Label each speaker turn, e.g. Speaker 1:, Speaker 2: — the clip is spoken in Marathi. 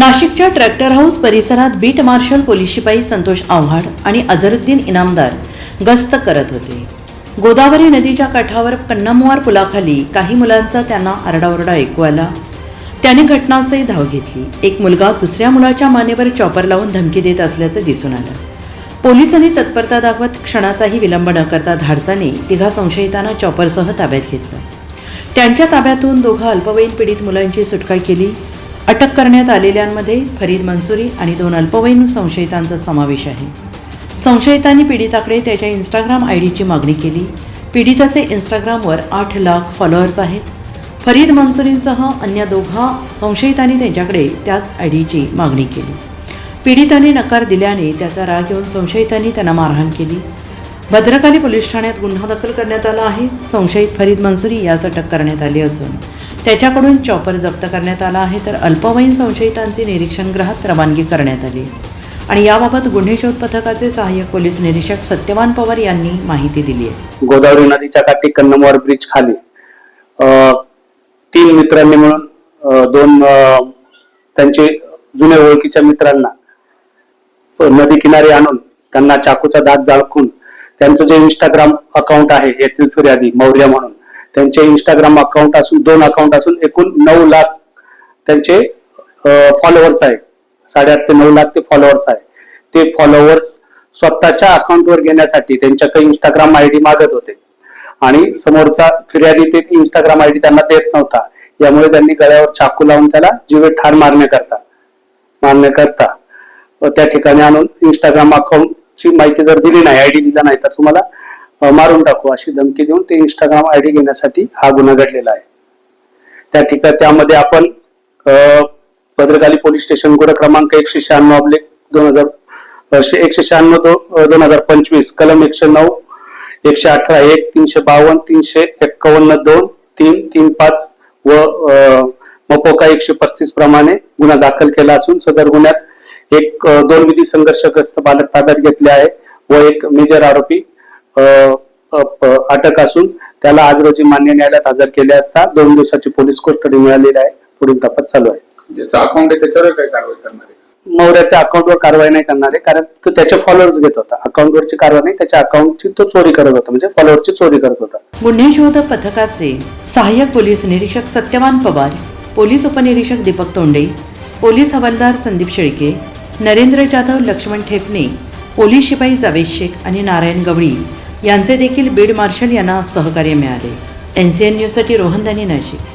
Speaker 1: नाशिकच्या ट्रॅक्टर हाऊस परिसरात बीट मार्शल पोलीस शिपाई संतोष आव्हाड आणि अझरुद्दीन इनामदार गस्त करत होते. गोदावरी नदीच्या काठावर कन्नमवार पुलाखाली काही मुलांचा त्यांना आरडाओरडा ऐकू आला. त्याने घटनास्थळी धाव घेतली. एक मुलगा दुसऱ्या मुलाच्या मानेवर चॉपर लावून धमकी देत असल्याचं दिसून आलं. पोलिसांनी तत्परता दाखवत क्षणाचाही विलंब न करता धाडसाने तिघा संशयितांना चॉपरसह ताब्यात घेतलं. त्यांच्या ताब्यातून दोघं अल्पवयीन पीडित मुलांची सुटका केली. अटक करण्यात आलेल्यांमध्ये फरीद मंसुरी आणि दोन अल्पवयीन संशयितांचा समावेश आहे. संशयितांनी पीडिताकडे त्याच्या इंस्टाग्राम आय डीची मागणी केली. पीडिताचे इंस्टाग्रामवर आठ लाख फॉलोअर्स आहेत. फरीद मंसुरींसह अन्य दोघा संशयितांनी त्यांच्याकडे त्याच आय डीची मागणी केली. पीडिताने नकार दिल्याने त्याचा राग येऊन संशयितांनी त्यांना मारहाण केली. भद्रकाली पोलीस ठाण्यात गुन्हा दाखल करण्यात आला आहे. संशयित फरीद मंसुरी यास अटक करण्यात आली असून त्याच्याकडून चॉपर जप्त करण्यात आला आहे तर अल्पवयीन संशयितांची निरीक्षणगृहात रवानगी करण्यात आली आणि याबाबत गुन्हे शोध पथकाचे सहाय्यक पोलीस निरीक्षक सत्यवान पवार यांनी माहिती दिली आहे.
Speaker 2: गोदावरी नदीच्या काठी कन्नमवार ब्रिज खाली. तीन मित्रांनी मिळून दोन त्यांचे जुन्या ओळखीच्या मित्रांना नदी किनारी आणून त्यांना चाकूचा दात जाळकून त्यांचं जे इंस्टाग्राम अकाउंट आहे येथील फिर्यादी मौर्य म्हणून त्यांचे इंस्टाग्राम अकाउंट असून दोन अकाउंट असून एकूण नऊ लाख त्यांचे फॉलोअर्स आहे साडेआठ ते नऊ लाख ते फॉलोअर्स आहे ते फॉलोअर्स स्वतःच्या अकाउंटवर घेण्यासाठी त्यांच्याकडे इंस्टाग्राम आयडी मागत होते. आणि समोरचा फिर्यादी ते इंस्टाग्राम आयडी त्यांना देत नव्हता. यामुळे त्यांनी गळ्यावर चाकू लावून त्याला जीवे ठार मारण्याकरता मारण्याकरता व त्या ठिकाणी आणून इंस्टाग्राम अकाउंटची माहिती जर दिली नाही आयडी दिला नाही तर तुम्हाला मारून टाकू अशी धमकी देऊन ते इंस्टाग्राम आय डी घेण्यासाठी हा गुन्हा घडलेला आहे. त्या ठिकाणी त्यामध्ये आपण भद्रकाली पोलीस स्टेशन गुन्हा क्रमांक एकशे शहाण्णव आपले दोन हजार एकशे शहाण्णव दोन हजार पंचवीस कलम एकशे नऊ एकशे अठरा एक तीनशे बावन्न तीनशे एक्कावन्न दोन तीन तीन पाच व मपोका एकशे पस्तीस प्रमाणे गुन्हा दाखल केला असून सदर गुन्ह्यात एक दोन विधी संघर्षग्रस्त बालक ताब्यात घेतले आहे व एक मेजर आरोपी अटक असून त्याला आज रोजी मान्य न्यायालयात हजर केले असता दोन दिवसाची पोलीस कोठडी मिळालेली आहे. पुढील तपास चालू आहे.
Speaker 3: ज्याचं अकाउंट आहे त्याच्यावर काय कारवाई करणार आहे?
Speaker 2: मौर्याच्या अकाउंटवर कारवाई नाही करणार आहे कारण तो त्याचे फॉलोअर्स घेत होता. अकाउंटवरची कारवाई नाही त्याच्या अकाउंटची तो चोरी करत होता म्हणजे फॉलोअरची चोरी करत होता.
Speaker 1: गुन्हे शोध पथकाचे सहाय्यक पोलीस निरीक्षक सत्यवान पवार पोलीस उपनिरीक्षक दीपक तोंडे पोलीस हवालदार संदीप शेळके नरेंद्र जाधव लक्ष्मण ठेपणे पोलीस शिपाई जावेद शेख आणि नारायण गवळी. यांचे देखील बीड मार्शल यांना सहकार्य मिळाले. एन सी एन न्यूजसाठी रोहन दानी नाशिक.